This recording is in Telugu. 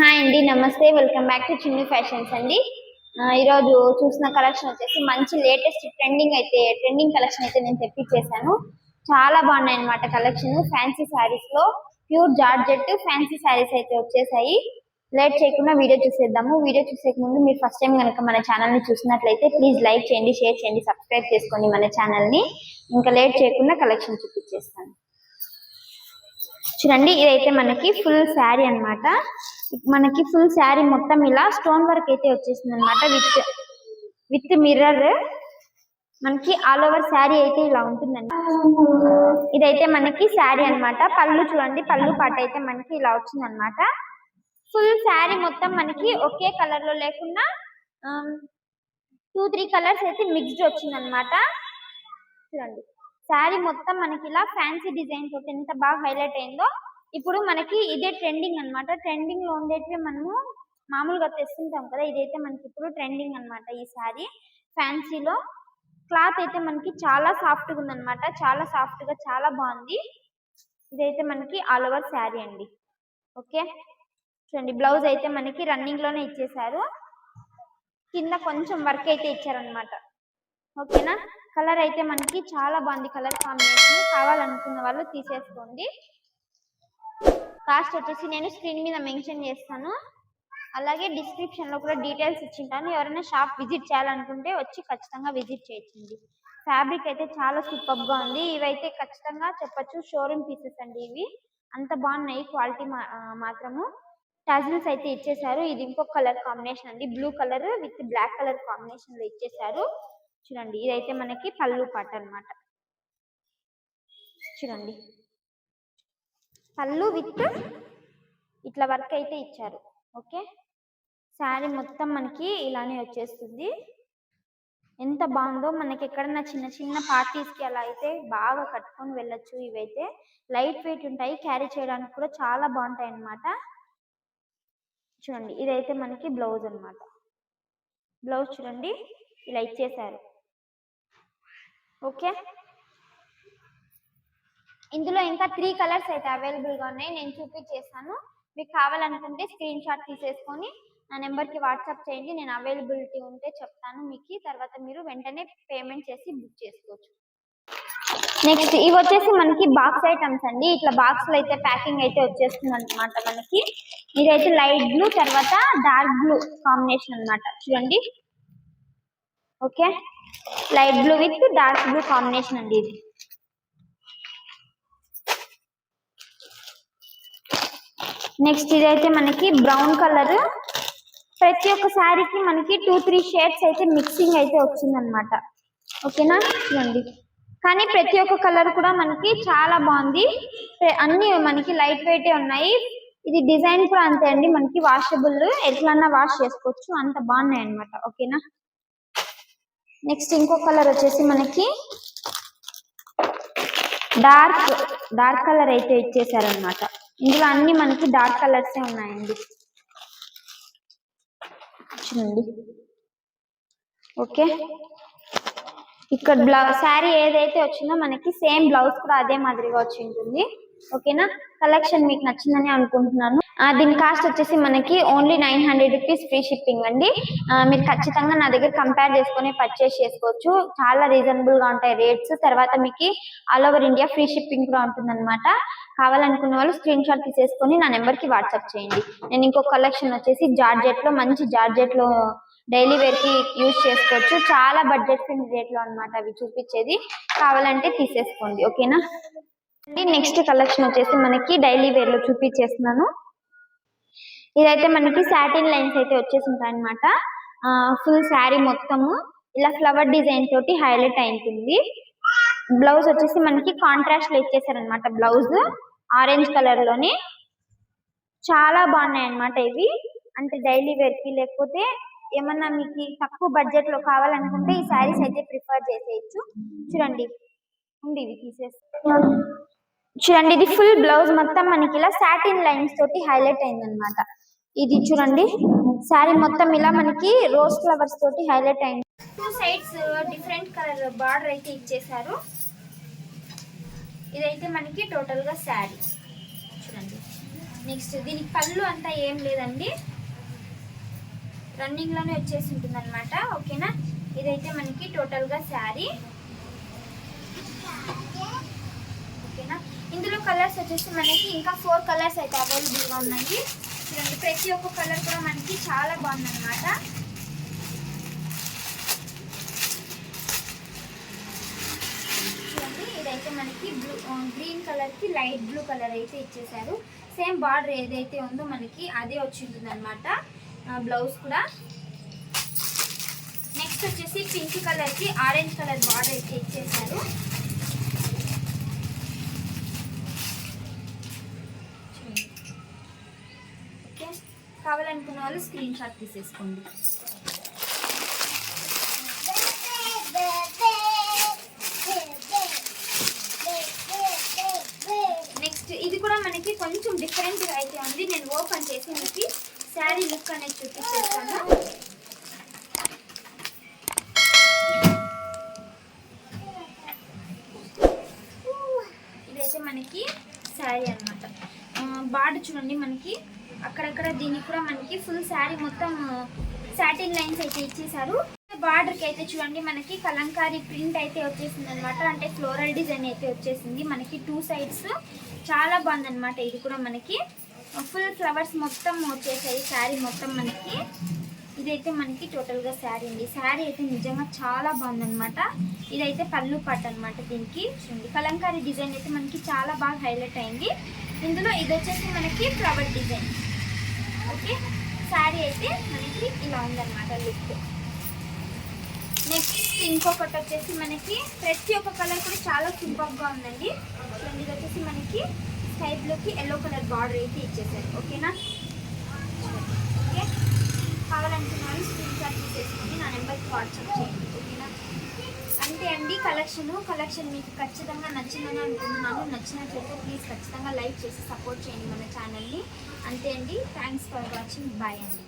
హాయ్ అండి నమస్తే. Welcome back to Chinni fashions అండి. ఈరోజు చూసిన కలెక్షన్ వచ్చేసి మంచి లేటెస్ట్ ట్రెండింగ్ అయితే ట్రెండింగ్ కలెక్షన్ అయితే నేను తెప్పించేసాను చాలా బాగున్నాయి అనమాట కలెక్షన్. ఫ్యాన్సీ శారీస్లో ప్యూర్ జార్జెట్ ఫ్యాన్సీ శారీస్ అయితే వచ్చేసాయి. లేట్ చేయకుండా వీడియో చూసేద్దాము. వీడియో చూసే ముందు మీరు ఫస్ట్ టైం కనుక మన ఛానల్ని చూసినట్లయితే ప్లీజ్ లైక్ చేయండి షేర్ చేయండి సబ్స్క్రైబ్ చేసుకోండి మన ఛానల్ని ఇంకా లేట్ చేయకుండా కలెక్షన్ చూపించేస్తాను. చూడండి ఇదైతే మనకి ఫుల్ శారీ అన్నమాట. మనకి ఫుల్ శారీ మొత్తం ఇలా స్టోన్ వర్క్ అయితే వచ్చేసింది అనమాట విత్ విత్ మిర్రర్ మనకి ఆల్ ఓవర్ శారీ అయితే ఇలా ఉంటుందండి ఇదైతే మనకి శారీ అన్నమాట. పళ్ళు చూడండి పళ్ళు పాట అయితే మనకి ఇలా వచ్చింది అనమాట ఫుల్ శారీ మొత్తం మనకి ఒకే కలర్లో లేకుండా టూ త్రీ కలర్స్ అయితే మిక్స్డ్ వచ్చింది అనమాట చూడండి. శారీ మొత్తం మనకి ఇలా ఫ్యాన్సీ డిజైన్ తోటి ఎంత బాగా హైలైట్ అయిందో ఇప్పుడు మనకి ఇదే ట్రెండింగ్ అన్నమాట. ట్రెండింగ్లో ఉండేటివి మనము మామూలుగా తెస్తుంటాం కదా. ఇదైతే మనకి ఇప్పుడు ట్రెండింగ్ అనమాట ఈ శారీ. ఫ్యాన్సీలో క్లాత్ అయితే మనకి చాలా సాఫ్ట్గా ఉందనమాట ఉందన్నమాట. చాలా సాఫ్ట్గా చాలా బాగుంది. ఇదైతే మనకి ఆల్ ఓవర్ శారీ అండి. ఓకే? చూడండి బ్లౌజ్ అయితే మనకి రన్నింగ్లోనే ఇచ్చేసారు కింద కొంచెం వర్క్ అయితే ఇచ్చారనమాట ఓకేనా? కలర్ అయితే మనకి చాలా బాగుంది. కలర్ కాంబినేషన్ కావాలనుకున్న వాళ్ళు తీసేసుకోండి. కాస్ట్ వచ్చేసి నేను స్క్రీన్ మీద మెన్షన్ చేస్తాను. అలాగే డిస్క్రిప్షన్లో కూడా డీటెయిల్స్ ఇచ్చింటాను. ఎవరైనా షాప్ విజిట్ చేయాలనుకుంటే వచ్చి ఖచ్చితంగా విజిట్ చేయొచ్చండి. ఫ్యాబ్రిక్ అయితే చాలా సూపర్గా ఉంది. ఇవైతే ఖచ్చితంగా చెప్పొచ్చు. షోరూమ్ పీసెస్ అండి ఇవి. అంత బాగున్నాయి క్వాలిటీ మాత్రము. టజిల్స్ అయితే ఇచ్చేసారు ఇది ఇంకొక కలర్ కాంబినేషన్ అండి. Blue colour with black colour కాంబినేషన్లో ఇచ్చేసారు చూడండి. ఇదైతే మనకి పళ్ళు పాట అన్నమాట. చూడండి. పళ్ళు విత్ ఇట్లా వర్క్ అయితే ఇచ్చారు. ఓకే? శారీ మొత్తం మనకి ఇలానే వచ్చేస్తుంది. ఎంత బాగుందో మనకి ఎక్కడన్నా చిన్న చిన్న పార్టీస్కి అలా అయితే బాగా కట్టుకొని వెళ్ళొచ్చు ఇవైతే. లైట్ వెయిట్ ఉంటాయి. క్యారీ చేయడానికి కూడా చాలా బాగుంటాయి అన్నమాట చూడండి ఇదైతే మనకి బ్లౌజ్ అనమాట బ్లౌజ్ చూడండి ఇలా ఇచ్చేసారు. ఓకే? ఇందులో ఇంకా త్రీ కలర్స్ అయితే అవైలబుల్గా ఉన్నాయి. నేను చూపించేస్తాను. మీకు కావాలనుకుంటే స్క్రీన్ షాట్ తీసేసుకొని నా నెంబర్కి వాట్సాప్ చేయండి. నేను అవైలబిలిటీ ఉంటే చెప్తాను మీకు. తర్వాత మీరు వెంటనే పేమెంట్ చేసి బుక్ చేసుకోవచ్చు. నెక్స్ట్ ఇవి వచ్చేసి మనకి బాక్స్ ఐటమ్స్ అండి. ఇట్లా బాక్స్లో అయితే ప్యాకింగ్ అయితే వచ్చేస్తుంది అనమాట మనకి. ఇదైతే లైట్ బ్లూ తర్వాత డార్క్ బ్లూ కాంబినేషన్ అనమాట చూడండి. Okay light blue with dark blue combination అండి ఇది. నెక్స్ట్ ఇదైతే మనకి బ్రౌన్ కలర్ ప్రతి ఒక్క శారీకి మనకి టూ త్రీ షేడ్స్ అయితే మిక్సింగ్ అయితే వచ్చిందనమాట ఓకేనా చూడండి కానీ ప్రతి ఒక్క కలర్ కూడా మనకి చాలా బాగుంది. అన్ని మనకి లైట్ వెయిట్ ఉన్నాయి. ఇది డిజైన్ కూడా అంతే అండి. మనకి వాషబుల్ ఎట్లన్నా వాష్ చేసుకోవచ్చు. అంత బాగున్నాయి అన్నమాట. ఓకేనా నెక్స్ట్ ఇంకో కలర్ వచ్చేసి మనకి డార్క్ డార్క్ కలర్ అయితే ఇచ్చేసారనమాట ఇందులో అన్ని మనకి డార్క్ కలర్స్ ఉన్నాయండి. చూడండి. ఓకే. ఇక్కడ బ్లౌజ్ శారీ ఏదైతే వచ్చిందో మనకి సేమ్ బ్లౌజ్ కూడా అదే మాదిరిగా వచ్చి ఉంటుంది ఓకేనా? కలెక్షన్ మీకు నచ్చిందని అనుకుంటున్నాను. దీని కాస్ట్ వచ్చేసి మనకి only nine hundred rupees free shipping అండి. మీరు ఖచ్చితంగా నా దగ్గర కంపేర్ చేసుకొని పర్చేస్ చేసుకోవచ్చు. చాలా రీజనబుల్గా ఉంటాయి రేట్స్. తర్వాత మీకు all over India free shipping కూడా ఉంటుందన్నమాట. కావాలనుకున్న వాళ్ళు స్క్రీన్ షాట్ తీసేసుకొని నా నెంబర్కి వాట్సాప్ చేయండి. నేను ఇంకో కలెక్షన్ వచ్చేసి జార్జెట్లో మంచి జార్జెట్లో డైలీ వేర్కి యూజ్ చేసుకోవచ్చు. చాలా బడ్జెట్ ఫ్రెండ్ రేట్లో అవి చూపించేది. కావాలంటే తీసేసుకోండి. ఓకేనా? నెక్స్ట్ కలెక్షన్ వచ్చేసి మనకి డైలీ వేర్లో చూపించేస్తున్నాను. ఇదైతే మనకి సాటిన్ లైన్స్ అయితే వచ్చేసి ఉంటాయన్నమాట. ఫుల్ శారీ మొత్తము. ఇలా ఫ్లవర్ డిజైన్ తోటి హైలైట్ అయింటుంది బ్లౌజ్ వచ్చేసి మనకి కాంట్రాస్ట్లో ఇచ్చేసారనమాట బ్లౌజ్. ఆరెంజ్ కలర్లోని. చాలా బాగున్నాయి అన్నమాట ఇవి. అంటే డైలీ వేర్కి లేకపోతే ఏమన్నా మీకు తక్కువ బడ్జెట్లో కావాలనుకుంటే ఈ శారీస్ అయితే ప్రిఫర్ చేసేయచ్చు. చూడండి. ఉంది ఇవి తీసేసి చూడండి ఇది ఫుల్ బ్లౌజ్ మొత్తం మనకి ఇలా సాటిన్ లైన్స్ తోటి హైలైట్ అయింది అనమాట ఇది చూడండి శారీ మొత్తం ఇలా మనకి రోజ్ ఫ్లవర్స్ తోటి హైలైట్ అయింది. Two sides different colour border అయితే ఇచ్చేసారు ఇదైతే మనకి టోటల్గా శారీ చూడండి. నెక్స్ట్ దీనికి పళ్ళు అంతా ఏం లేదండి. రన్నింగ్లోనే వచ్చేసి ఉంటుంది అనమాట ఓకేనా? ఇదైతే మనకి టోటల్గా శారీ ఓకేనా? ఇందులో కలర్స్ వచ్చేసి మనకి ఇంకా ఫోర్ కలర్స్ అయితే అవైలబుల్గా ఉన్నాయి. చూడండి ప్రతి ఒక్క కలర్ కూడా మనకి చాలా బాగుందన్నమాట. చూడండి ఇదైతే మనకి బ్లూ గ్రీన్ కలర్కి లైట్ బ్లూ కలర్ అయితే ఇచ్చేసారు. సేమ్ బార్డర్ ఏదైతే ఉందో మనకి అదే వచ్చి అనమాట బ్లౌజ్ కూడా. నెక్స్ట్ వచ్చేసి పింక్ కలర్కి ఆరెంజ్ కలర్ బార్డర్ అయితే ఇచ్చేసారు చూడండి. ఓకే కావాలనుకున్న వాళ్ళు స్క్రీన్ షాట్ తీసేసుకోండి. నెక్స్ట్ ఇది కూడా మనకి కొంచెం డిఫరెంట్గా అయితే ఉంది. నేను ఓపెన్ చేసి మీకు శారీ లుక్ అనేది చూపించేస్తాను ఇదైతే మనకి శారీ అనమాట బార్డర్ చూడండి మనకి. అక్కడక్కడ దీనికి కూడా మనకి ఫుల్ శారీ మొత్తం సాటిన్ లైన్స్ అయితే ఇచ్చేసారు బార్డర్కి అయితే చూడండి మనకి కలంకారీ ప్రింట్ అయితే వచ్చేసింది అనమాట అంటే ఫ్లోరల్ డిజైన్ అయితే వచ్చేసింది. మనకి టూ సైడ్స్ చాలా బాగుందనమాట ఇది కూడా మనకి. ఫుల్ ఫ్లవర్స్ మొత్తం వచ్చేసాయి. శారీ మొత్తం మనకి. ఇదైతే మనకి టోటల్గా శారీ అండి. శారీ అయితే నిజంగా చాలా బాగుందనమాట ఇదైతే పళ్ళు పట్టు అనమాట దీనికి. చూడండి కలంకారీ డిజైన్ అయితే మనకి చాలా బాగా హైలైట్ అయింది. ఇందులో ఇది వచ్చేసి మనకి ఫ్లవర్ డిజైన్ ఓకే? శారీ అయితే మనకి ఇలా ఉందన్నమాట లుక్. నెక్స్ట్ ఇంకొకటి వచ్చేసి మనకి ప్రతి ఒక్క కలర్ కూడా చాలా సూపర్ ఉందండి. ఇది వచ్చేసి మనకి స్కై బ్లూకి ఎల్లో కలర్ బార్డర్ అయితే ఇచ్చేసారు. ఓకేనా? ఓకే? కావాలనుకున్న వాళ్ళు స్క్రీన్ షాట్ తీసేసుకొని నా నెంబర్కి వాట్సాప్ చేయండి. ఓకేనా? అంతే అండి. కలెక్షన్ కలెక్షన్ మీకు ఖచ్చితంగా నచ్చిందని అనుకుంటున్నాను. నచ్చినట్లయితే ప్లీజ్ ఖచ్చితంగా లైక్ చేసి సపోర్ట్ చేయండి మన ఛానల్ని అంతే అండి. థ్యాంక్స్ ఫర్ వాచింగ్ బాయ్ అండి.